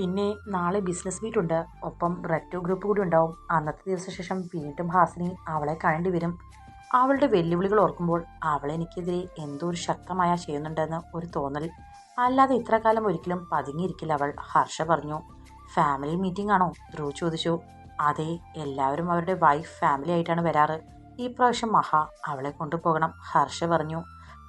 പിന്നെ നാളെ business meet ഉണ്ട്. ഒപ്പം റെറ്റോ ഗ്രൂപ്പ് കൂടി ഉണ്ടാവും. അന്നത്തെ ദിവസശേഷം വീണ്ടും ഹാസിനി അവളെ കാണേണ്ടി വരും. അവളുടെ വെല്ലുവിളികൾ ഓർക്കുമ്പോൾ അവളെ എനിക്കെതിരെ എന്തോ ഒരു ശക്തമായ ചെയ്യുന്നുണ്ടെന്ന് ഒരു തോന്നൽ. അല്ലാതെ ഇത്ര കാലം ഒരിക്കലും പതുങ്ങിയിരിക്കില്ല അവൾ ഹർഷ പറഞ്ഞു. ഫാമിലി മീറ്റിംഗ് ആണോ? ധ്രുവ് ചോദിച്ചു. അതെ എല്ലാവരും അവരുടെ വൈഫ് ഫാമിലി ആയിട്ടാണ് വരാറ്. ഈ പ്രാവശ്യം മഹ അവളെ കൊണ്ടുപോകണം ഹർഷ പറഞ്ഞു.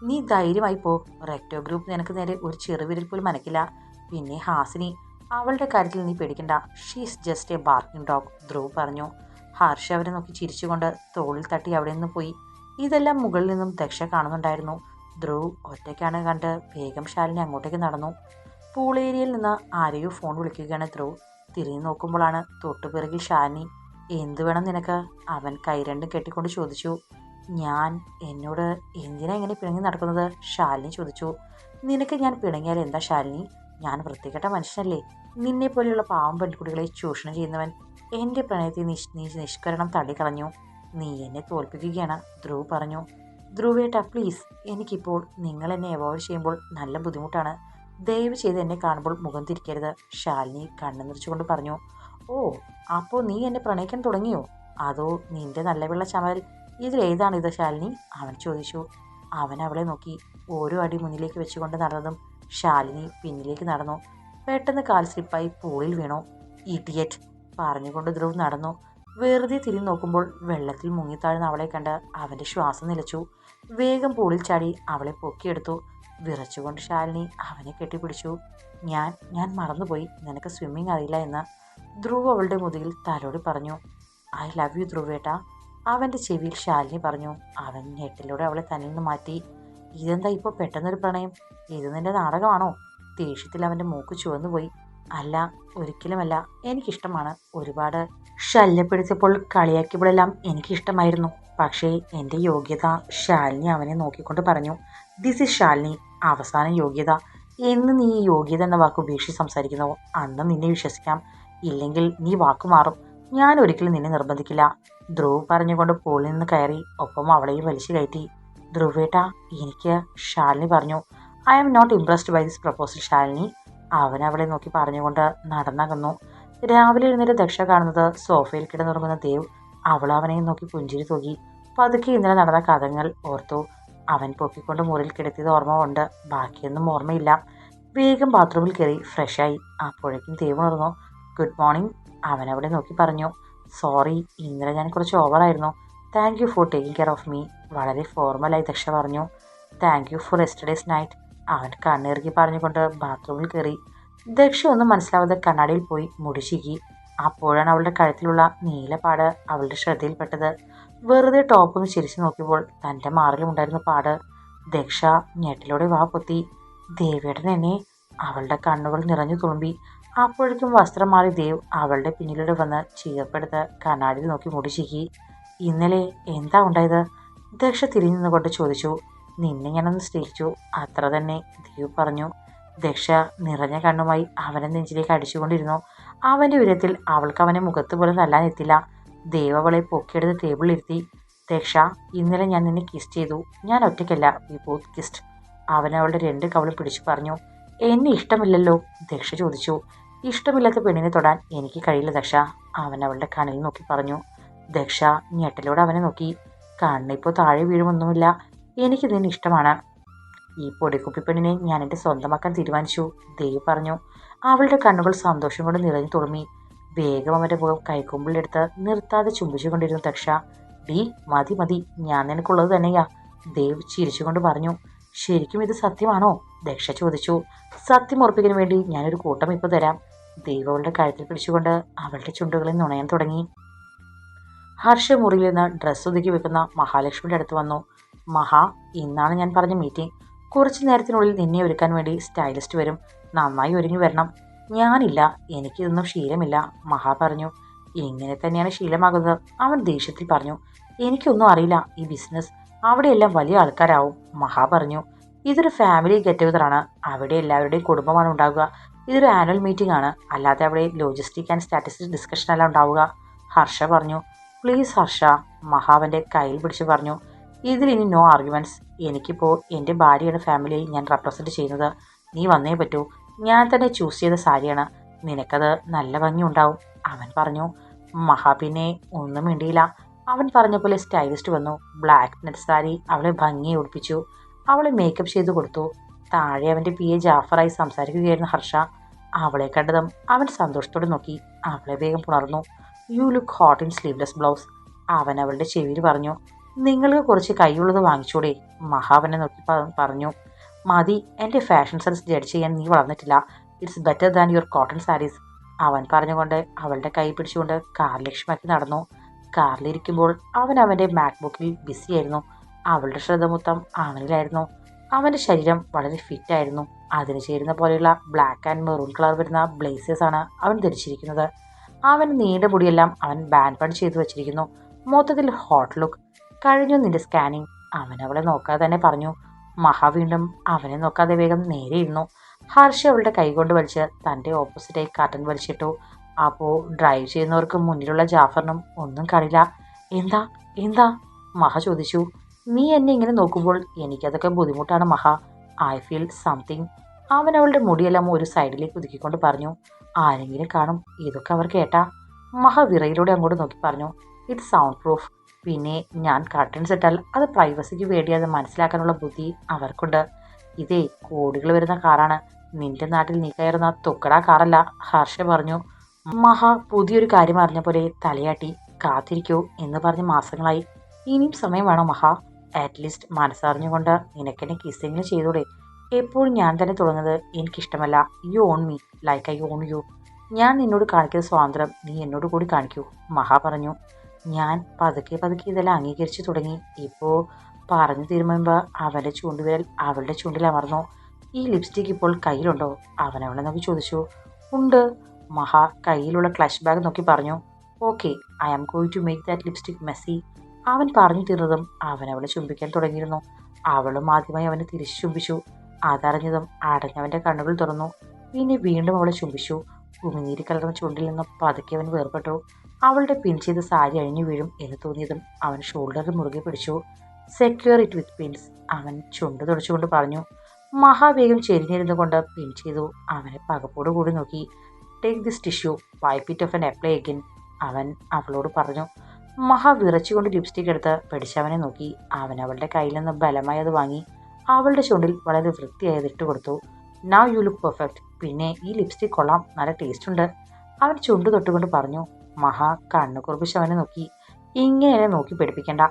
നീ ധൈര്യമായി പോ. റെക്ടോ ഗ്രൂപ്പ് നിനക്ക് നേരെ ഒരു ചെറുവിരൽ പോലും മനക്കില്ല പിന്നെ ഹാസിനി അവളുടെ കാര്യത്തിൽ നീ പേടിക്കണ്ട. She's just a barking dog Dhruv പറഞ്ഞു. ഹർഷ അവരെ നോക്കി ചിരിച്ചുകൊണ്ട് തോളിൽ തട്ടി അവിടെ നിന്ന് പോയി. ഇതെല്ലാം മുകളിൽ നിന്നും ദക്ഷ കാണുന്നുണ്ടായിരുന്നു. ധ്രുവ് ഒറ്റയ്ക്കാണ് കണ്ട് വേഗം ശാലിനി അങ്ങോട്ടേക്ക് നടന്നു. പൂൾ നിന്ന് ആരെയോ ഫോൺ വിളിക്കുകയാണ് ധ്രുവ്. തിരിഞ്ഞു നോക്കുമ്പോഴാണ് തൊട്ടുപിറകിൽ ശാലിനി. എന്തു വേണം നിനക്ക്? അവൻ കൈ രണ്ടും കെട്ടിക്കൊണ്ട് ചോദിച്ചു. ഞാൻ എന്നോട് എന്തിനാ ഇങ്ങനെ പിണങ്ങി നടക്കുന്നത്? ശാലിനി ചോദിച്ചു. നിനക്ക് ഞാൻ പിണങ്ങിയാൽ എന്താ ശാലിനി? ഞാൻ വൃത്തികെട്ട മനുഷ്യനല്ലേ. നിന്നെ പോലെയുള്ള പാവം പെൺകുട്ടികളെ ചൂഷണം ചെയ്യുന്നവൻ എന്റെ പ്രണയത്തെ നിഷ് നിഷ്കരണം തള്ളിക്കളഞ്ഞു നീ എന്നെ തോൽപ്പിക്കുകയാണ് ധ്രുവ് പറഞ്ഞു. ധ്രുവേട്ട പ്ലീസ് എനിക്കിപ്പോൾ നിങ്ങൾ എന്നെ അവോയ്ഡ് ചെയ്യുമ്പോൾ നല്ല ബുദ്ധിമുട്ടാണ്. ദയവ് ചെയ്ത് എന്നെ കാണുമ്പോൾ മുഖം തിരിക്കരുത് ശാലിനി കണ്ണു നിറച്ചുകൊണ്ട് പറഞ്ഞു. ഓ അപ്പോൾ നീ എന്നെ പ്രണയിക്കാൻ തുടങ്ങിയോ? അതോ നിന്റെ നല്ല വെള്ള ചമൽ ഇതിലേതാണിത് ശാലിനി? അവൻ ചോദിച്ചു. അവൻ അവളെ നോക്കി. ഓരോ അടി മുന്നിലേക്ക് വെച്ചുകൊണ്ട് നടന്നതും ശാലിനി പിന്നിലേക്ക് നടന്നു. പെട്ടെന്ന് കാൽ സ്ലിപ്പായി പൂളിൽ വീണു. ഇഡിയറ്റ്! പറഞ്ഞുകൊണ്ട് ധ്രുവ് നടന്നു. വെറുതെ തിരിഞ്ഞു നോക്കുമ്പോൾ വെള്ളത്തിൽ മുങ്ങിത്താഴ്ന്ന അവളെ കണ്ട് അവന്റെ ശ്വാസം നിലച്ചു. വേഗം പൂളിൽ ചാടി അവളെ പൊക്കിയെടുത്തു. വിറച്ചുകൊണ്ട് ശാലിനി അവനെ കെട്ടിപ്പിടിച്ചു. ഞാൻ ഞാൻ മറന്നുപോയി. നിനക്ക് സ്വിമ്മിങ് അറിയില്ല എന്ന് ധ്രുവ് അവളുടെ മുതുകിൽ തലോടി പറഞ്ഞു. ഐ ലവ് യു ധ്രുവേട്ട. അവന്റെ ചെവിയിൽ ശാലിനി പറഞ്ഞു അവൻ ഞെട്ടിലൂടെ അവളെ തന്നിൽ നിന്ന് മാറ്റി. ഇതെന്താ ഇപ്പോൾ പെട്ടെന്നൊരു പ്രണയം? ഇത് നിന്റെ നാടകമാണോ? ദേഷ്യത്തിൽ അവന്റെ മൂക്ക് ചുവന്നു പോയി. അല്ല ഒരിക്കലുമല്ല. എനിക്കിഷ്ടമാണ്. ഒരുപാട് ശല്യപ്പെടുത്തിയപ്പോൾ കളിയാക്കിയപ്പോഴെല്ലാം എനിക്കിഷ്ടമായിരുന്നു. പക്ഷേ എന്റെ യോഗ്യത ശാലിനി അവനെ നോക്കിക്കൊണ്ട് പറഞ്ഞു ദിസ് ഇസ് ശാലിനി. അവസാന യോഗ്യത. എന്ന് നീ യോഗ്യത എന്ന വാക്ക് ഉപേക്ഷിച്ച് സംസാരിക്കുന്നു അന്ന് നിന്നെ വിശ്വസിക്കാം. ഇല്ലെങ്കിൽ നീ വാക്ക് മാറും. ഞാൻ ഒരിക്കലും നിന്നെ നിർബന്ധിക്കില്ല. ധ്രുവ് പറഞ്ഞുകൊണ്ട് പൂളിൽ നിന്ന് കയറി. ഒപ്പം അവളെയും വലിച്ചു കയറ്റി. ധ്രുവേട്ട എനിക്ക് ശാലിനി പറഞ്ഞു. I am not impressed by this proposal Shalini അവൻ അവളെ നോക്കി പറഞ്ഞുകൊണ്ട് നടന്നകന്നു. രാവിലെ എഴുന്നേറ്റ് ദക്ഷ കാണുന്നത് സോഫയിൽ കിടന്നുറങ്ങുന്ന ദേവ് അവൾ അവനെ നോക്കി പുഞ്ചിരി തൂകി. പതുക്കെ ഇന്നലെ നടന്ന കഥങ്ങൾ ഓർത്തു. അവൻ പൊക്കിക്കൊണ്ട് മുറിയിൽ കിടത്തിയത് ഓർമ്മ കൊണ്ട് ബാക്കിയൊന്നും ഓർമ്മയില്ല. വേഗം ബാത്റൂമിൽ കയറി ഫ്രഷായി അപ്പോഴേക്കും ദേവ് ഉണർന്നു. ഗുഡ് മോർണിംഗ് അവൻ അവിടെ നോക്കി പറഞ്ഞു. സോറി ഇന്നലെ ഞാൻ കുറച്ച് ഓവറായിരുന്നു thank you for taking care of me വളരെ ഫോർമലായി ദക്ഷ പറഞ്ഞു. Thank you for yesterday's night അവൻ കണ്ണിറുക്കി പറഞ്ഞുകൊണ്ട് ബാത്റൂമിൽ കയറി ദക്ഷ ഒന്നും മനസ്സിലാവാതെ കണ്ണാടിയിൽ പോയി മുടിശിക്കി അപ്പോഴാണ് അവളുടെ കഴുത്തിലുള്ള നീലപ്പാട് അവളുടെ ശ്രദ്ധയിൽപ്പെട്ടത്. വെറുതെ ടോപ്പൊന്ന് ചിരിച്ചു നോക്കിയപ്പോൾ തന്റെ മാറിലുണ്ടായിരുന്ന പാട്. ദക്ഷ ഞെട്ടിലൂടെ വാ പൊത്തി. ദേവിയുടെ എന്നെ അവളുടെ കണ്ണുകൾ നിറഞ്ഞു തുളുമ്പി. അപ്പോഴേക്കും വസ്ത്രം മാറി ദേവ് അവളുടെ പിന്നിലൂടെ വന്ന് ചീർപ്പെടുത്ത് കണ്ണാടിയിൽ നോക്കി മുടിച്ചിക്കി ഇന്നലെ എന്താ ഉണ്ടായത്? ദക്ഷ തിരിഞ്ഞു നിന്നുകൊണ്ട് ചോദിച്ചു. നിന്നെ ഞാനൊന്ന് സ്നേഹിച്ചു. അത്ര തന്നെ ദേവ് പറഞ്ഞു. ദക്ഷ നിറഞ്ഞ കണ്ണുമായി അവനെ നെഞ്ചിലേക്ക് അടിച്ചുകൊണ്ടിരുന്നു. അവന്റെ ഉയരത്തിൽ അവൾക്ക് അവനെ മുഖത്ത് പോലും തല്ലാൻ എത്തില്ല. ദേവ് അവളെ പൊക്കിയെടുത്ത് ടേബിളിലിരുത്തി ദക്ഷ ഇന്നലെ ഞാൻ നിന്നെ കിസ് ചെയ്തു. ഞാൻ ഒറ്റയ്ക്കല്ല വി ബോത്ത് കിസ്റ്റ് അവൻ രണ്ട് കവളും പിടിച്ചു പറഞ്ഞു. എന്നെ ഇഷ്ടമില്ലല്ലോ ദക്ഷ ചോദിച്ചു. ഇഷ്ടമില്ലാത്ത പെണ്ണിനെ തൊടാൻ എനിക്ക് കഴിയില്ല ദക്ഷ. അവൻ അവളുടെ കണ്ണിൽ നോക്കി പറഞ്ഞു. ദക്ഷ ഞെട്ടലോടെ അവനെ നോക്കി. കണ്ണിപ്പോൾ താഴെ വീഴുമൊന്നുമില്ല. എനിക്ക് നിന്നെ ഇഷ്ടമാണ്. ഈ പൊടിക്കുപ്പി പെണ്ണിനെ ഞാൻ എന്റെ സ്വന്തമാക്കാൻ തീരുമാനിച്ചു ദേവ് പറഞ്ഞു. അവളുടെ കണ്ണുകൾ സന്തോഷം കൊണ്ട് നിറഞ്ഞു തുളുമി. വേഗം അവന്റെ മുഖം കൈക്കുമ്പിളെടുത്ത് നിർത്താതെ ചുംബിച്ചുകൊണ്ടിരുന്നു ദക്ഷ. ഡി മതി മതി. ഞാൻ നിനക്കുള്ളത് തന്നെയാ ദേവ് ചിരിച്ചുകൊണ്ട് പറഞ്ഞു. ശരിക്കും ഇത് സത്യമാണോ? ദക്ഷ ചോദിച്ചു. സത്യം ഉറപ്പിക്കാൻ വേണ്ടി ഞാനൊരു കൂട്ടം ഇപ്പോൾ തരാം. ദീപവളുടെ കഴുത്തിൽ പിടിച്ചുകൊണ്ട് അവളുടെ ചുണ്ടുകളിൽ നുണയാൻ തുടങ്ങി. ഹർഷ മുറിയിൽ നിന്ന് ഡ്രസ്സ് ഒതുക്കി വെക്കുന്ന മഹാലക്ഷ്മിയുടെ അടുത്ത് വന്നു. മഹാ ഇന്നാണ് ഞാൻ പറഞ്ഞ മീറ്റിംഗ് കുറച്ച് നേരത്തിനുള്ളിൽ നിന്നെ ഒരുക്കാൻ വേണ്ടി സ്റ്റൈലിസ്റ്റ് വരും. നന്നായി ഒരുങ്ങി വരണം. ഞാനില്ല എനിക്കിതൊന്നും ശീലമില്ല. മഹാ പറഞ്ഞു. ഇങ്ങനെ തന്നെയാണ് ശീലമാകുന്നത്. അവൻ ദേഷ്യത്തിൽ പറഞ്ഞു. എനിക്കൊന്നും അറിയില്ല ഈ ബിസിനസ് അവിടെയെല്ലാം വലിയ ആൾക്കാരാവും. മഹാ പറഞ്ഞു. ഇതൊരു ഫാമിലി ഗെറ്റ് ടുഗതറാണ് അവിടെ എല്ലാവരുടെയും കുടുംബമാണ് ഉണ്ടാവുക. ഇതൊരു ആനുവൽ മീറ്റിംഗ് ആണ്. അല്ലാതെ അവിടെ ലോജിസ്റ്റിക് ആൻഡ് സ്റ്റാറ്റിസ്റ്റിക്സ് ഡിസ്കഷൻ അല്ല ഉണ്ടാവുക. ഹർഷ പറഞ്ഞു. പ്ലീസ് ഹർഷ മഹാവന്റെ കയ്യിൽ പിടിച്ച് പറഞ്ഞു. ഇതിലിനി നോ ആർഗ്യുമെന്റ്സ് എനിക്കിപ്പോൾ എന്റെ ഭാര്യയുടെ ഫാമിലിയിൽ ഞാൻ റെപ്രസെന്റ് ചെയ്യുന്നത്. നീ വന്നേ പറ്റൂ. ഞാൻ തന്നെ ചൂസ് ചെയ്ത സാരിയാണ്. നിനക്കത് നല്ല ഭംഗി ഉണ്ടാവും അവൻ പറഞ്ഞു. മഹാ പിന്നെ ഒന്നും മിണ്ടിയില്ല. അവൻ പറഞ്ഞ പോലെ സ്റ്റൈലിസ്റ്റ് വന്നു. ബ്ലാക്ക് നെറ്റ് സാരി അവളെ ഭംഗിയെ ഉടുപ്പിച്ചു. അവളെ മേക്കപ്പ് ചെയ്ത് കൊടുത്തു. താഴെ അവന്റെ പി എ ജാഫറായി സംസാരിക്കുകയായിരുന്നു ഹർഷ. അവളെ കണ്ടതും അവൻ സന്തോഷത്തോടെ നോക്കി. അവളെ വേഗം പുണർന്നു. You look hot in sleeveless blouse അവൻ അവളുടെ ചെവിയിൽ പറഞ്ഞു. നിങ്ങൾക്ക് കുറച്ച് കൈയുള്ളത് വാങ്ങിച്ചൂടെ? മഹാവനെ നോക്കി പറഞ്ഞു. മതി എന്റെ ഫാഷൻ സെൻസ് ജഡ്ജ് ചെയ്യാൻ നീ വളർന്നിട്ടില്ല. It's better than your cotton saris അവൻ പറഞ്ഞുകൊണ്ട് അവളുടെ കൈ പിടിച്ചുകൊണ്ട് കാർ ലക്ഷ്യമാക്കി നടന്നു. കാറിലിരിക്കുമ്പോൾ അവൻ അവന്റെ മാക്ബുക്കിൽ ബിസിയായിരുന്നു. അവളുടെ ശ്രദ്ധ മൊത്തം അവനിലായിരുന്നു അവന്റെ ശരീരം വളരെ ഫിറ്റായിരുന്നു അതിന് ചേരുന്ന പോലെയുള്ള ബ്ലാക്ക് ആൻഡ് മെറൂൺ കളർ വരുന്ന ബ്ലേസേഴ്സ് ആണ് അവൻ ധരിച്ചിരിക്കുന്നത്. അവൻ നീണ്ട മുടിയെല്ലാം അവൻ ബാൻഡ് പൺ ചെയ്തു വെച്ചിരിക്കുന്നു. മൊത്തത്തിൽ ഹോട്ട് ലുക്ക് കഴിഞ്ഞു നിന്റെ സ്കാനിങ് അവൻ അവളെ നോക്കാതെ തന്നെ പറഞ്ഞു മഹ വീണ്ടും അവനെ നോക്കാതെ വേഗം നേരെ ഇരുന്നു. ഹർഷ അവളുടെ കൈകൊണ്ട് വലിച്ച് തന്റെ ഓപ്പോസിറ്റായി കർട്ടൻ വലിച്ചിട്ടു. അപ്പോൾ ഡ്രൈവ് ചെയ്യുന്നവർക്ക് മുന്നിലുള്ള ജാഫറിനും ഒന്നും കാണില്ല എന്താ? എന്താ? മഹ ചോദിച്ചു. നീ എന്നെ ഇങ്ങനെ നോക്കുമ്പോൾ എനിക്കതൊക്കെ ബുദ്ധിമുട്ടാണ് മഹ. ഐ ഫീൽ സംതിങ് അവൻ അവളുടെ മുടിയെല്ലാം ഒരു സൈഡിലേക്ക് ഒതുക്കിക്കൊണ്ട് പറഞ്ഞു. ആരെങ്കിലും കാണും. ഇതൊക്കെ അവർ കേട്ടാ. മഹ വിറയിലൂടെ അങ്ങോട്ട് നോക്കി പറഞ്ഞു. ഇത് സൗണ്ട് പ്രൂഫ് പിന്നെ ഞാൻ കർട്ടൻസ് ഇട്ടാൽ അത് പ്രൈവസിക്ക് വേണ്ടി അത് മനസ്സിലാക്കാനുള്ള ബുദ്ധി അവർക്കുണ്ട്. ഇതേ കോടികൾ വരുന്ന കാറാണ് നിന്റെ നാട്ടിൽ നീ കയറുന്ന തുക്കട കാറല്ല ഹർഷ പറഞ്ഞു. മഹ പുതിയൊരു കാര്യം അറിഞ്ഞ പോലെ തലയാട്ടി കാത്തിരിക്കൂ എന്ന് പറഞ്ഞ് മാസങ്ങളായി. ഇനിയും സമയം വേണോ മഹ? അറ്റ്ലീസ്റ്റ് മനസ്സറിഞ്ഞുകൊണ്ട് നിനക്കെന്നെ കിസ്സിങ് ചെയ്തൂടെ. എപ്പോഴും ഞാൻ തന്നെ തുടങ്ങുന്നത് എനിക്കിഷ്ടമല്ല. You own me like I own you ഞാൻ നിന്നോട് കാണിക്കുന്ന സ്വാതന്ത്ര്യം നീ എന്നോട് കൂടി കാണിക്കൂ. മഹ പറഞ്ഞു. ഞാൻ പതുക്കെ പതുക്കെ ഇതെല്ലാം അംഗീകരിച്ചു തുടങ്ങി. ഇപ്പോൾ പറഞ്ഞു തീരുമ്പോൾ അവന്റെ ചൂണ്ടുവിരൽ അവളുടെ ചൂണ്ടിൽ അമർന്നു ഈ ലിപ്സ്റ്റിക് ഇപ്പോൾ കയ്യിലുണ്ടോ? അവനവളെ നോക്കി ചോദിച്ചു. ഉണ്ട്. മഹ കയ്യിലുള്ള ക്ലച്ച് ബാഗ് നോക്കി പറഞ്ഞു okay I am going to make that lipstick messy അവൻ പറഞ്ഞു തീർന്നതും അവൻ അവളെ ചുംബിക്കാൻ തുടങ്ങിയിരുന്നു. അവളും ആദ്യമായി അവനെ തിരിച്ചു ചുംബിച്ചു. അതറിഞ്ഞതും അടഞ്ഞവന്റെ കണ്ണുകൾ തുറന്നു. പിന്നെ വീണ്ടും അവളെ ചുംബിച്ചു. ഉമിനീര് കലർന്ന ചുണ്ടിൽ നിന്നും പതുക്കെ അവൻ വേർപെട്ടു. അവളുടെ പിൻ ചെയ്ത സാരി അഴിഞ്ഞു വീഴും എന്ന് തോന്നിയതും അവൻ ഷോൾഡറിൽ മുറുകെ പിടിച്ചു. സെക്യൂർ ഇറ്റ് വിത്ത് പിൻസ് അവൻ ചുണ്ട് തുടച്ചുകൊണ്ട് പറഞ്ഞു. മഹാവേഗം ചെരിഞ്ഞിരുന്നു കൊണ്ട് പിൻ ചെയ്തു. അവനെ പകപ്പോടു കൂടി നോക്കി. Take this tissue wipe it off and apply again അവൻ അവളോട് പറഞ്ഞു മഹ വിറച്ചുകൊണ്ട് ലിപ്സ്റ്റിക് എടുത്ത് പിടിച്ചവനെ നോക്കി. അവൻ അവളുടെ കയ്യിൽ നിന്ന് ബലമായി അത് വാങ്ങി. അവളുടെ ചുണ്ടിൽ വളരെ വൃത്തിയായി അത് ഇട്ട് കൊടുത്തു. നൗ യു ലുക്ക് പെർഫെക്റ്റ് പിന്നെ ഈ ലിപ്സ്റ്റിക് കൊള്ളാം. നല്ല ടേസ്റ്റ് ഉണ്ട്. അവൻ ചുണ്ട് തൊട്ടുകൊണ്ട് പറഞ്ഞു മഹ കണ്ണു കുറിപ്പിച്ച് അവനെ നോക്കി. ഇങ്ങനെ എന്നെ നോക്കി പിടിപ്പിക്കണ്ട.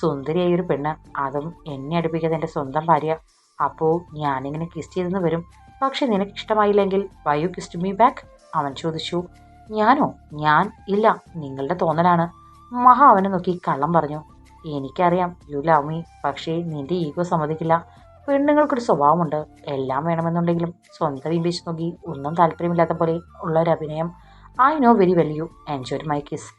സുന്ദരിയായ ഒരു പെണ്ണ്. അതും എന്നെ അടുപ്പിക്കാതെ എന്റെ സ്വന്തം ഭാര്യ. അപ്പോൾ ഞാനിങ്ങനെ കിസ് ചെയ്തെന്ന് വരും. പക്ഷെ നിനക്ക് ഇഷ്ടമായില്ലെങ്കിൽ why you kissed me back അവൻ ചോദിച്ചു ഞാനോ? ഞാൻ ഇല്ല. നിങ്ങളുടെ തോന്നലാണ്. മഹ അവനെ നോക്കി കള്ളം പറഞ്ഞു എനിക്കറിയാം യു ലവ് മീ പക്ഷേ നിന്റെ ഈഗോ സമ്മതിക്കില്ല. പെണ്ണുങ്ങൾക്കൊരു സ്വഭാവമുണ്ട്. എല്ലാം വേണമെന്നുണ്ടെങ്കിലും സ്വന്തം ഇംഗ്ലീഷ് നോക്കി ഒന്നും താല്പര്യമില്ലാത്ത പോലെ ഉള്ള ഒരു അഭിനയം. I know very well you enjoy my kiss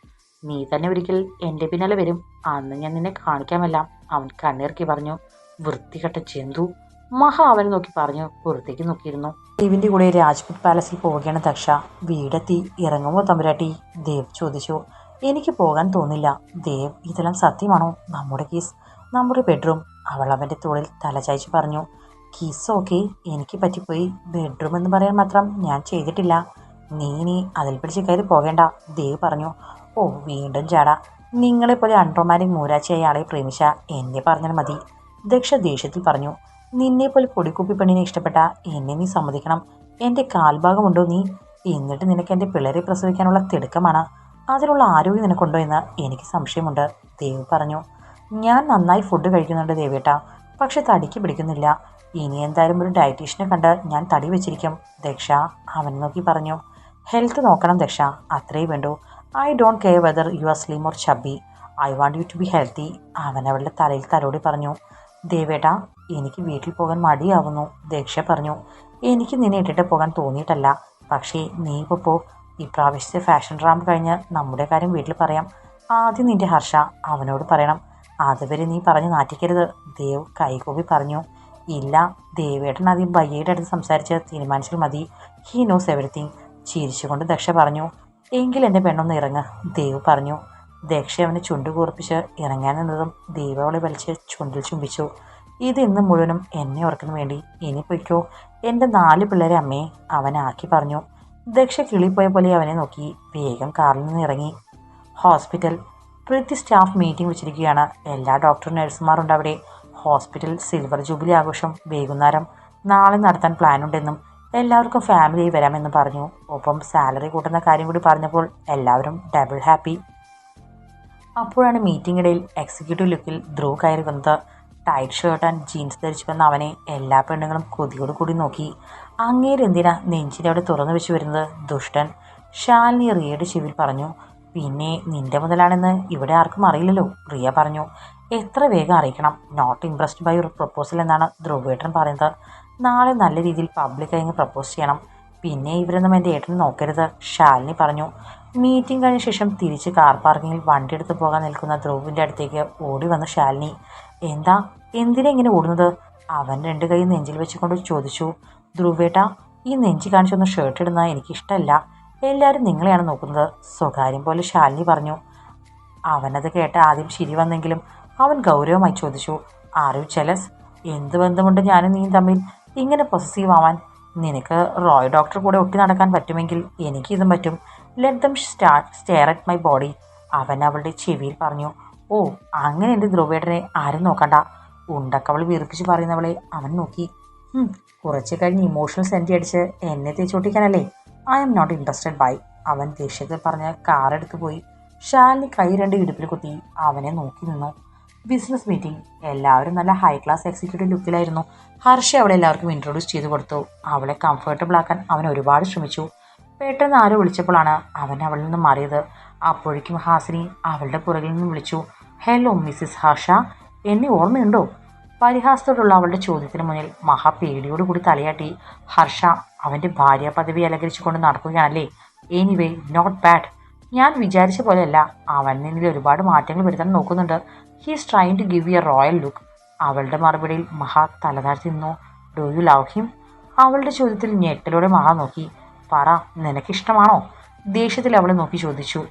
നീ തന്നെ ഒരിക്കൽ എന്റെ പിന്നാലെ വരും. അന്ന് ഞാൻ നിന്നെ കാണിക്കാമെല്ലാം. അവൻ കണ്ണിറക്കി പറഞ്ഞു വൃത്തികെട്ട ജന്തു. മഹ അവനെ നോക്കി പറഞ്ഞു പുറത്തേക്ക് നോക്കിയിരുന്നു. ദേവിന്റെ കൂടെ രാജ്പുത് പാലസിൽ പോവുകയാണ് ദക്ഷ. വീടെത്തി ഇറങ്ങുമോ തമ്പുരാട്ടി ദേവ് ചോദിച്ചു എനിക്ക് പോകാൻ തോന്നില്ല. ദേവ് ഇതെല്ലാം സത്യമാണോ? നമ്മുടെ കേസ് നമ്മുടെ ബെഡ്റൂം അവൾ അവന്റെ തോളിൽ തലചായ്ച്ച് പറഞ്ഞു കീസ് ഓക്കെ എനിക്ക് പറ്റിപ്പോയി. ബെഡ്റൂം എന്ന് പറയാൻ മാത്രം ഞാൻ ചെയ്തിട്ടില്ല. നീ നീ അതിൽ പിടിച്ച് കയറി പോകേണ്ട. ദേവ് പറഞ്ഞു ഓ വീണ്ടും ചാടാ. നിങ്ങളെപ്പോലെ അൺറൊമാനിക് മൂരാച്ചിയായ ആളെ പ്രേമിച്ച എന്നെ പറഞ്ഞാൽ മതി. ദക്ഷ ദേഷ്യത്തിൽ പറഞ്ഞു നിന്നെപ്പോലെ പൊടിക്കുപ്പി പെണ്ണിനെ ഇഷ്ടപ്പെട്ട എന്നെ നീ സമ്മതിക്കണം. എന്റെ കാൽഭാഗമുണ്ടോ നീ? എന്നിട്ട് നിനക്ക് എന്റെ പിള്ളേരെ പ്രസവിക്കാനുള്ള തിടുക്കമാണ്. അതിനുള്ള ആരോഗ്യം നിനക്കുണ്ടോ എന്ന് എനിക്ക് സംശയമുണ്ട് ദേവ് പറഞ്ഞു. ഞാൻ നന്നായി ഫുഡ് കഴിക്കുന്നുണ്ട് ദേവേട്ട പക്ഷെ തടിക്ക് പിടിക്കുന്നില്ല. ഇനി എന്തായാലും ഒരു ഡയറ്റീഷ്യനെ കണ്ട് ഞാൻ തടി വെച്ചിരിക്കും ദക്ഷ അവൻ നോക്കി പറഞ്ഞു. ഹെൽത്ത് നോക്കണം ദക്ഷ അത്രേ വേണ്ടൂ. I don't care whether you are slim or chubby I want you to be healthy അവൻ അവളുടെ തലയിൽ തലോടി പറഞ്ഞു. ദേവേട്ട എനിക്ക് വീട്ടിൽ പോകാൻ മടിയാവുന്നു. ദക്ഷ പറഞ്ഞു. എനിക്ക് നിന്നെ ഇട്ടിട്ട് പോകാൻ തോന്നിയിട്ടല്ല. പക്ഷേ നീ ഇപ്പോൾ പോ. ഇപ്രാവശ്യത്തെ ഫാഷൻ ഡ്രാമ കഴിഞ്ഞ് നമ്മുടെ കാര്യം വീട്ടിൽ പറയാം. ആദ്യം നിന്റെ ഹർഷ അവനോട് പറയണം. അതുവരെ നീ പറഞ്ഞ് നാറ്റിക്കരുത്. ദേവ് കൈകോപി പറഞ്ഞു. ഇല്ല ദേവേട്ടൻ ആദ്യം ബയ്യയുടെ അടുത്ത് സംസാരിച്ച് തീരുമാനിച്ചാൽ മതി. ഹി നോസ് എവറിത്തിങ് ചിരിച്ചുകൊണ്ട് ദക്ഷ പറഞ്ഞു. എങ്കിൽ എന്റെ പെണ്ണൊന്ന് ഇറങ്ങ് ദേവ് പറഞ്ഞു. ദക്ഷ അവനെ ചുണ്ടുകൂർപ്പിച്ച് ഇറങ്ങാൻ നിന്നതും ദേവ് വലിച്ച് ചുണ്ടിൽ ചുംബിച്ചു. ഇത് ഇന്ന് മുഴുവനും എന്നെ ഓർക്കുന്നു വേണ്ടി ഇനി പൊയ്ക്കോ. എന്റെ നാല് പിള്ളേരെ അമ്മയെ അവനാക്കി പറഞ്ഞു. ദക്ഷ കിളിപ്പോയ പോലെ അവനെ നോക്കി വേഗം കാറിൽ നിന്ന് ഇറങ്ങി. ഹോസ്പിറ്റൽ. പ്രീതി സ്റ്റാഫ് മീറ്റിംഗ് വെച്ചിരിക്കുകയാണ്. എല്ലാ ഡോക്ടർ നഴ്സുമാരുണ്ട് അവിടെ. ഹോസ്പിറ്റൽ സിൽവർ ജൂബിലി ആഘോഷം വൈകുന്നേരം. നാളെ നടത്താൻ പ്ലാനുണ്ടെന്നും എല്ലാവർക്കും ഫാമിലി വരാമെന്ന് പറഞ്ഞു. ഒപ്പം സാലറി കൂട്ടുന്ന കാര്യം കൂടി പറഞ്ഞപ്പോൾ എല്ലാവരും ഡബിൾ ഹാപ്പി. അപ്പോഴാണ് മീറ്റിംഗിടയിൽ എക്സിക്യൂട്ടീവ് ലുക്കിൽ ധ്രുവ് കയറി വന്നത് ടൈറ്റ് ഷർട്ട് ആൻഡ് ജീൻസ് ധരിച്ചു വന്ന അവനെ എല്ലാ പെണ്ണുങ്ങളും കൊതിയോട് കൂടി നോക്കി. അങ്ങേരെന്തിനാ നെഞ്ചിനെ അവിടെ തുറന്നു വെച്ച് വരുന്നത്? ദുഷ്ടൻ ഷാലിനി റിയയുടെ ചെവിയിൽ പറഞ്ഞു പിന്നെ നിന്റെ മുതലാണെന്ന് ഇവിടെ ആർക്കും അറിയില്ലല്ലോ റിയ പറഞ്ഞു. എത്ര വേഗം അറിയിക്കണം. Not impressed by your proposal എന്നാണ് ധ്രുവേട്ടൻ പറയുന്നത്. നാളെ നല്ല രീതിയിൽ പബ്ലിക്കായി പ്രപ്പോസ് ചെയ്യണം. പിന്നെ ഇവരൊന്നും എന്റെ ഏട്ടൻ നോക്കരുത് ഷാലിനി പറഞ്ഞു. മീറ്റിംഗ് കഴിഞ്ഞ ശേഷം തിരിച്ച് കാർ പാർക്കിങ്ങിൽ വണ്ടി എടുത്ത് പോകാൻ നിൽക്കുന്ന ധ്രുവിന്റെ അടുത്തേക്ക് ഓടി വന്നു ശാലിനി. എന്താ എന്തിനാ ഇങ്ങനെ ഓടുന്നത്? അവൻ രണ്ട് കൈ നെഞ്ചിൽ വെച്ചുകൊണ്ട് ചോദിച്ചു. ധ്രുവേട്ട ഈ നെഞ്ചി കാണിച്ചൊന്ന് ഷർട്ട് ഇടുന്നത് എനിക്കിഷ്ടമല്ല എല്ലാവരും നിങ്ങളെയാണ് നോക്കുന്നത്. സ്വകാര്യം പോലെ ശാലിനി പറഞ്ഞു. അവനത് കേട്ട് ആദ്യം ശരി വന്നെങ്കിലും അവൻ ഗൗരവമായി ചോദിച്ചു. ആരോ ചെലസ് എന്ത് ബന്ധമുണ്ട് ഞാനും നീ തമ്മിൽ? ഇങ്ങനെ പൊസസീവ് ആവാൻ. നിനക്ക് റോയ് ഡോക്ടർ കൂടെ ഒട്ടി നടക്കാൻ പറ്റുമെങ്കിൽ എനിക്കിതും പറ്റും. Let them start stare at my body അവൻ അവളുടെ ചെവിയിൽ പറഞ്ഞു. ഓ അങ്ങനെ എന്റെ ധ്രുവേട്ടനെ. ആരും നോക്കണ്ട. ഉണ്ടക്കവൾ വീർപ്പിച്ച് പറയുന്നവളെ അവൻ നോക്കി. കുറച്ച് കഴിഞ്ഞ് ഇമോഷണൽ സെന്റി അടിച്ച് എന്നെ തേച്ചോട്ടിക്കാനല്ലേ I M not interested bye അവൻ ദേഷ്യത്തിൽ പറഞ്ഞ് കാർ എടുത്തു പോയി. ഷാലിനി കൈ രണ്ട് ഇടുപ്പിൽ കുത്തി അവനെ നോക്കി നിന്നു. ബിസിനസ് മീറ്റിംഗ് എല്ലാവരും നല്ല ഹൈ ക്ലാസ് എക്സിക്യൂട്ടീവ് ലുക്കിലായിരുന്നു ഹർഷ അവളെ എല്ലാവർക്കും ഇൻട്രൊഡ്യൂസ് ചെയ്തു കൊടുത്തു. അവളെ കംഫർട്ടബിൾ ആക്കാൻ അവൻ ഒരുപാട് ശ്രമിച്ചു. പെട്ടെന്ന് ആരോ വിളിച്ചപ്പോഴാണ് അവൻ അവളിൽ നിന്ന് മാറിയത്. അപ്പോഴേക്കും ഹാസിനി അവളുടെ പുറകിൽ നിന്ന് വിളിച്ചു. ഹലോ മിസ്സിസ് ഹർഷ എന്നെ ഓർമ്മയുണ്ടോ? പരിഹാസത്തോടുള്ള അവളുടെ ചോദ്യത്തിന് മുന്നിൽ മഹാ പേടിയോടുകൂടി തലയാട്ടി. ഹർഷ അവന്റെ ഭാര്യ പദവി അലങ്കരിച്ചുകൊണ്ട് നടക്കുകയാണല്ലേ? എനിവേ നോട്ട് ബാഡ് ഞാൻ വിചാരിച്ച പോലെയല്ല. അവൻ നിന്നിൽ ഒരുപാട് മാറ്റങ്ങൾ വരുത്താൻ നോക്കുന്നുണ്ട്. He's trying to give you royal look അവളുടെ മറുപടിയിൽ മഹാ തലതാഴ്ത്തി നിന്നു. ഡു യു ലവ് ഹിം അവളുടെ ചോദ്യത്തിൽ ഞെട്ടലോടെ മഹാ നോക്കി. പറ നിനക്കിഷ്ടമാണോ? ദേഷ്യത്തിൽ അവളെ നോക്കി ചോദിച്ചു.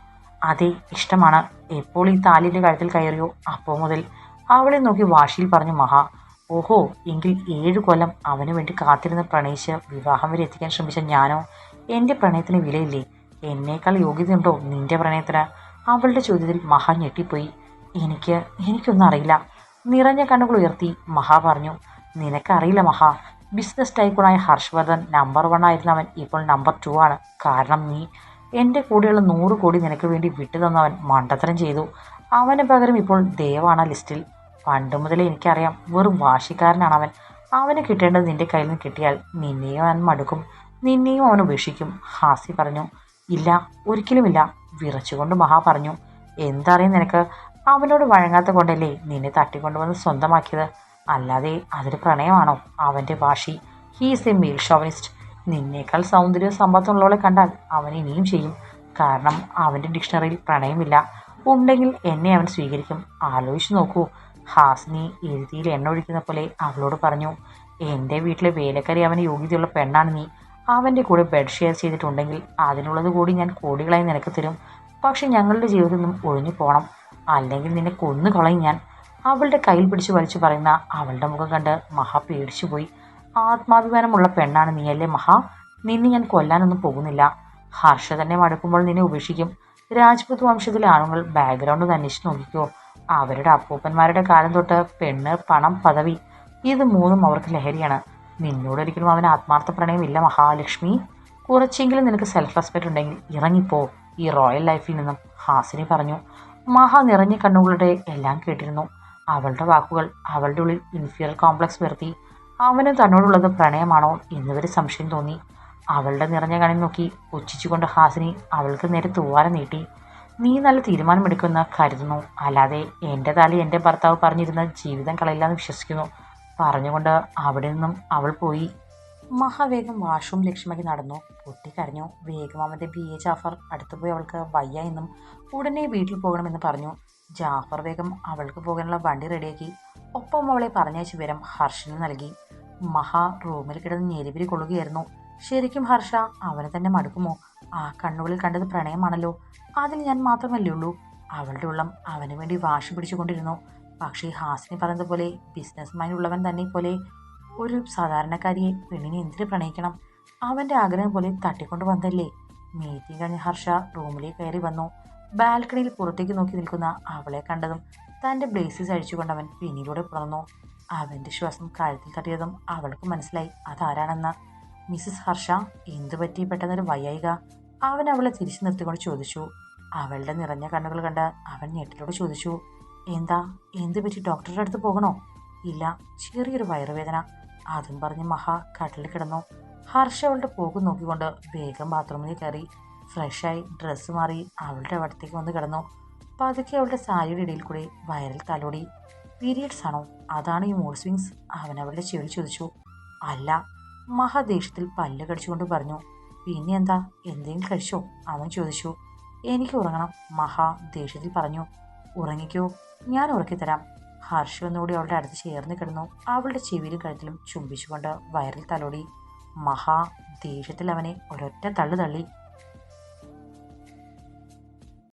അതെ ഇഷ്ടമാണ്. എപ്പോൾ ഈ താലിന്റെ കഴുത്തിൽ കയറിയോ? അപ്പോൾ മുതൽ അവളെ നോക്കി വാശിയിൽ പറഞ്ഞു മഹാ ഓഹോ എങ്കിൽ ഏഴ് കൊല്ലം അവന് വേണ്ടി കാത്തിരുന്ന പ്രണയിച്ച് വിവാഹം വരെ എത്തിക്കാൻ ശ്രമിച്ച ഞാനോ? എന്റെ പ്രണയത്തിന് വിലയില്ലേ? എന്നേക്കാൾ യോഗ്യതയുണ്ടോ നിന്റെ പ്രണയത്തിന്? അവളുടെ ചോദ്യത്തിൽ മഹാ ഞെട്ടിപ്പോയി. എനിക്ക് എനിക്കൊന്നും അറിയില്ല. നിറഞ്ഞ കണ്ണുകൾ ഉയർത്തി മഹാ പറഞ്ഞു നിനക്കറിയില്ല മഹാ ബിസിനസ് ടൈക്കൂണായ ഹർഷവർദ്ധൻ നമ്പർ വൺ ആയിരുന്നവൻ ഇപ്പോൾ നമ്പർ ടു ആണ്. കാരണം നീ എന്റെ കൂടെയുള്ള നൂറ് കോടി നിനക്ക് വേണ്ടി വിട്ടു തന്നവൻ മണ്ടത്തരം ചെയ്തു. അവന് പകരം ഇപ്പോൾ ദേവാണ് ലിസ്റ്റിൽ. പണ്ട് മുതലേ എനിക്കറിയാം വെറും വാശിക്കാരനാണ് അവൻ. അവന് കിട്ടേണ്ടത് നിന്റെ കയ്യിൽ നിന്ന് കിട്ടിയാൽ നിന്നെയും അവൻ മടുക്കും നിന്നെയും അവൻ ഉപേക്ഷിക്കും. ഹാസി പറഞ്ഞു ഇല്ല ഒരിക്കലുമില്ല വിറച്ചുകൊണ്ട് മഹാ പറഞ്ഞു. എന്തറിയും നിനക്ക്? അവനോട് വഴങ്ങാത്ത കൊണ്ടല്ലേ നിന്നെ തട്ടിക്കൊണ്ടുവന്ന് സ്വന്തമാക്കിയത്? അല്ലാതെ അതൊരു പ്രണയമാണോ അവന്റെ വാശി? ഹീസ് എ മെയിൽ ഷോവനിസ്റ്റ് നിന്നേക്കാൾ സൗന്ദര്യവും സമ്പത്തുള്ളവളെ കണ്ടാൽ അവൻ ഇനിയും ചെയ്യും. കാരണം അവന്റെ ഡിക്ഷണറിയിൽ പ്രണയമില്ല. ഉണ്ടെങ്കിൽ എന്നെ അവൻ സ്വീകരിക്കും. ആലോചിച്ച് നോക്കൂ. ഹാസ്നി എഴുതിയിൽ എണ്ണ ഒഴിക്കുന്ന പോലെ അവളോട് പറഞ്ഞു എന്റെ വീട്ടിലെ വേലക്കാരി അവന് യോഗ്യതയുള്ള പെണ്ണാണ് നീ. അവന്റെ കൂടെ ബെഡ് ഷെയർ ചെയ്തിട്ടുണ്ടെങ്കിൽ അതിനുള്ളത് കൂടി ഞാൻ കോടികളായി നിനക്ക് തരും. പക്ഷെ ഞങ്ങളുടെ ജീവിതത്തിൽ നിന്നും ഒഴിഞ്ഞു പോകണം അല്ലെങ്കിൽ നിന്നെ കൊന്നു കളയും ഞാൻ. അവളുടെ കയ്യിൽ പിടിച്ച് വലിച്ചു പറയുന്ന അവളുടെ മുഖം കണ്ട് മഹാ പേടിച്ചു പോയി. ആത്മാഭിമാനമുള്ള പെണ്ണാണ് നീയല്ലേ മഹാ? നിന്നെ ഞാൻ കൊല്ലാനൊന്നും പോകുന്നില്ല. ഹർഷ തന്നെ മടുക്കുമ്പോൾ നിന്നെ ഉപേക്ഷിക്കും. രാജ്പുത് വംശത്തിലെ ആണുങ്ങൾ ബാക്ക്ഗ്രൗണ്ട് അന്വേഷിച്ച് നോക്കിക്കോ. അവരുടെ അപ്പൂപ്പന്മാരുടെ കാലം തൊട്ട് പെണ്ണ് പണം പദവി ഇത് മൂന്നും അവർക്ക് ലഹരിയാണ്. നിന്നോടൊരിക്കലും അവന് ആത്മാർത്ഥ പ്രണയമില്ല മഹാലക്ഷ്മി. കുറച്ചെങ്കിലും നിനക്ക് സെൽഫ് റെസ്പെക്റ്റ് ഉണ്ടെങ്കിൽ ഇറങ്ങിപ്പോ. ഈ റോയൽ ലൈഫിൽ നിന്നും ഹാസിനി പറഞ്ഞു. മഹാ നിറഞ്ഞ കണ്ണുകളുടെ എല്ലാം കേട്ടിരുന്നു. അവളുടെ വാക്കുകൾ അവളുടെ ഉള്ളിൽ ഇൻഫീരിയർ കോംപ്ലക്സ് വരുത്തി അവന് തന്നോടുള്ളത് പ്രണയമാണോ എന്നിവര് സംശയം തോന്നി. അവളുടെ നിറഞ്ഞ കണി നോക്കി ഉച്ചിച്ചുകൊണ്ട് ഹാസിനി അവൾക്ക് നേരെ തൂവാല നീട്ടി. നീ നല്ല തീരുമാനമെടുക്കുമെന്ന് കരുതുന്നു. അല്ലാതെ എന്റെ താലി എന്റെ ഭർത്താവ് പറഞ്ഞിരുന്ന ജീവിതം കളയില്ലാന്ന് വിശ്വസിക്കുന്നു. പറഞ്ഞുകൊണ്ട് അവിടെ നിന്നും അവൾ പോയി. മഹാവേഗം വാഷ്റൂം ലക്ഷ്യമാക്കി നടന്നു. പൊട്ടിക്കരഞ്ഞു വേഗം അവന്റെ ബി എ ജാഫർ അടുത്തു പോയി അവൾക്ക് വയ്യ എന്നും ഉടനെ വീട്ടിൽ പോകണമെന്ന് പറഞ്ഞു. ജാഫർ വേഗം അവൾക്ക് പോകാനുള്ള വണ്ടി റെഡിയാക്കി. ഒപ്പം അവളെ പറഞ്ഞയച്ച വിവരം ഹർഷന് നൽകി. മഹാ റൂമിൽ കിടന്ന് ഞെരിവിരി കൊള്ളുകയായിരുന്നു. ശരിക്കും ഹർഷ അവനെ തന്നെ മടുക്കുമോ? ആ കണ്ണുകളിൽ കണ്ടത് പ്രണയമാണല്ലോ. അതിൽ ഞാൻ മാത്രമല്ലേ ഉള്ളൂ. അവളുടെ ഉള്ളം അവന് വേണ്ടി വാശി പിടിച്ചുകൊണ്ടിരുന്നു. പക്ഷേ ഹാസിനി പറഞ്ഞതുപോലെ ബിസിനസ് മൈൻഡ് ഉള്ളവൻ തന്നെ പോലെ ഒരു സാധാരണക്കാരിയെ പെണ്ണിനെ എന്തിനു പ്രണയിക്കണം? അവന്റെ ആഗ്രഹം പോലെ തട്ടിക്കൊണ്ട് വന്നല്ലേ. മീറ്റിംഗ് കഴിഞ്ഞ ഹർഷ റൂമിലേക്ക് കയറി വന്നു. ബാൽക്കണിയിൽ പുറത്തേക്ക് നോക്കി നിൽക്കുന്ന അവളെ കണ്ടതും തന്റെ ബ്ലേസസ് അഴിച്ചുകൊണ്ട് അവൻ പിന്നിലൂടെ പുറന്നു. അവന്റെ ശ്വാസം കഴുത്തിൽ തട്ടിയതും അവൾക്ക് മനസ്സിലായി. അതാരാണെന്ന്? മിസ്സസ് ഹർഷ എന്തു പറ്റി? പെട്ടെന്നൊരു വയ്യായിക. അവൻ അവളെ തിരിച്ചു നിർത്തിക്കൊണ്ട് ചോദിച്ചു അവളുടെ നിറഞ്ഞ കണ്ണുകൾ കണ്ട് അവൻ ഞെട്ടിലോട് ചോദിച്ചു എന്താ എന്ത് പറ്റി? ഡോക്ടറുടെ അടുത്ത് പോകണോ? ഇല്ല ചെറിയൊരു വയറുവേദന. അതും പറഞ്ഞ് മഹ കട്ടിൽ കിടന്നു. ഹർഷ അവളുടെ പോക്ക് നോക്കിക്കൊണ്ട് വേഗം ബാത്റൂമിൽ കയറി ഫ്രഷായി ഡ്രസ്സ് മാറി അവളുടെ അവിടത്തേക്ക് വന്ന് കിടന്നു. പതുക്കെ അവളുടെ സാരിയുടെ ഇടയിൽ കൂടി വയറിൽ തലോടി. പീരിയഡ്സ് ആണോ? അതാണ് ഈ മൂഡ് സ്വിങ്സ്. അവൻ അവളുടെ ചെവി ചോദിച്ചു അല്ല. മഹാദേഷ്യത്തിൽ പല്ല് കടിച്ചുകൊണ്ട് പറഞ്ഞു പിന്നെ എന്താ എന്തെങ്കിലും കഴിച്ചോ? അവൻ ചോദിച്ചു. എനിക്ക് ഉറങ്ങണം മഹാ ദേഷ്യത്തിൽ പറഞ്ഞു. ഉറങ്ങിക്കോ ഞാൻ ഉറക്കിത്തരാം. ഹർഷ ഒന്നുകൂടി അവളുടെ അടുത്ത് ചേർന്ന് കിടന്നു. അവളുടെ ചെവിയിലും കഴുത്തിലും ചുംബിച്ചുകൊണ്ട് വയറിൽ തലോടി. മഹാ ദേഷ്യത്തിൽ അവനെ ഒരൊറ്റ തള്ളു തള്ളി.